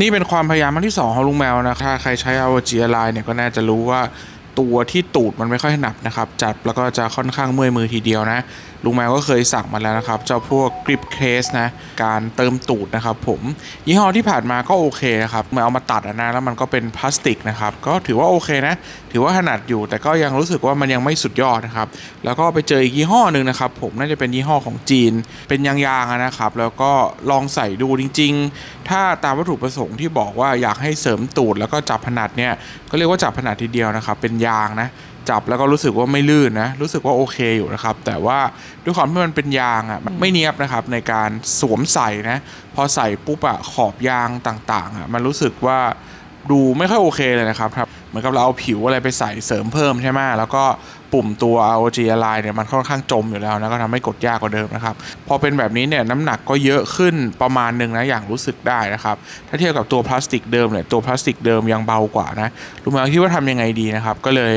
นี่เป็นความพยายามอันที่ 2 ของลุงแมวนะถ้าใครใช้ ROG Ally เนี่ยก็น่าจะรู้ว่า ตัวที่ตูดมันไม่ค่อยถนัดนะครับ จับแล้วก็จะค่อนข้างเมื่อยมือทีเดียวนะ ลุงแมวก็เคยสั่งมาแล้วนะครับ เจ้าพวกกริปเคสนะ การเติมตูดนะครับผมยี่ห้อที่ผ่านมาก็โอเคนะครับมาเอามาตัดนะแล้วมันก็เป็นพลาสติกนะครับ ก็ถือว่าโอเคนะ ถือว่าถนัดอยู่ แต่ก็ยังรู้สึกว่ามันยังไม่สุดยอดนะครับ แล้วก็ไปเจออีกยี่ห้อหนึ่งนะครับ ผมน่าจะเป็นยี่ห้อของจีน เป็นยางๆนะครับ แล้วก็ลองใส่ดูจริง ๆ ถ้าตามวัตถุประสงค์ที่บอกว่าอยากให้เสริมตูดแล้วก็จับถนัดเนี่ยก็เรียกว่าจับถนัดทีเดียวนะครับเป็นยางนะจับแล้วก็รู้สึกว่าไม่ลื่นนะรู้สึกว่าโอเคอยู่นะครับ แต่ว่าด้วยความที่มันเป็นยางอะมันไม่เนียบนะครับในการสวมใส่นะพอใส่ปุ๊บอะขอบยางต่างๆอะมันรู้สึกว่า ดูไม่ค่อยโอเคเลยนะครับครับเหมือนกับเราเอาผิวอะไรไปใส่เสริมเพิ่มใช่ไหมแล้วก็ปุ่มตัว ROG Align เนี่ยมันค่อนข้างจมอยู่แล้วนะก็ทำให้กดยากกว่าเดิมนะครับ พอเป็นแบบนี้เนี่ยน้ำหนักก็เยอะขึ้นประมาณหนึ่งนะอย่างรู้สึกได้นะครับ ถ้าเทียบกับตัวพลาสติกเดิมเนี่ยตัวพลาสติกเดิมยังเบากว่านะรู้ไหมวคิดว่าทำยังไงดีนะครับ ก็เลย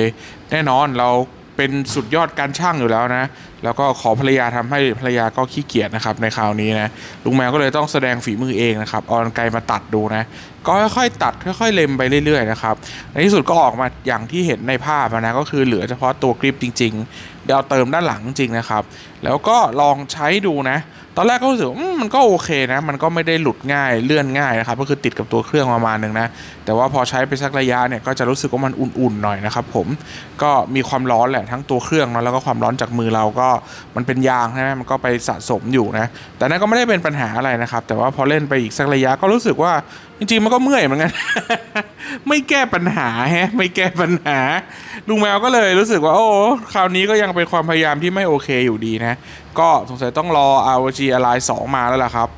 แน่นอนเรา เป็นสุดยอดการช่างอยู่แล้วนะ แล้วก็ขอภรรยาทำให้ภรรยาก็ขี้เกียจนะครับในคราวนี้นะ ลุงแมวก็เลยต้องแสดงฝีมือเองนะครับเอากไกลมาตัดดูนะ ก็ค่อยๆตัดค่อยๆเล็มไปเรื่อยๆนะครับ ในที่สุดก็ออกมาอย่างที่เห็นในภาพนะก็คือเหลือเฉพาะตัวกริปจริง ๆ เดี๋ยวเอาเติมด้านหลังจริงนะครับ แล้วก็ลองใช้ดูนะ ตอนแรกก็รู้สึกมันก็โอเคนะ มันก็ไม่ได้หลุดง่ายเลื่อนง่ายนะครับก็คือติดกับตัวเครื่องประมาณหนึ่งนะ แต่ว่าพอใช้ไปสักระยะเนี่ยก็จะรู้สึกว่ามันอุ่นๆหน่อยนะครับผมก็มีความร้อนแหละทั้งตัวเครื่องนะแล้วก็ความร้อนจากมือเราก็มันเป็นยางใช่ไหมมันก็ไปสะสมอยู่นะ แต่นั่นก็ไม่ได้เป็นปัญหาอะไรนะครับ แต่ว่าพอเล่นไปอีกสักระยะก็รู้สึกว่าจริงๆมันก็เมื่อยเหมือนกันไม่แก้ปัญหาฮะไม่แก้ปัญหาลุงแมวก็เลยรู้สึกว่าโอ้คราวนี้ก็ยังเป็นความพยายามที่ไม่โอเคอยู่ดีนะ ก็สงสัยต้องรอ ROG Ally 2มาแล้วล่ะครับ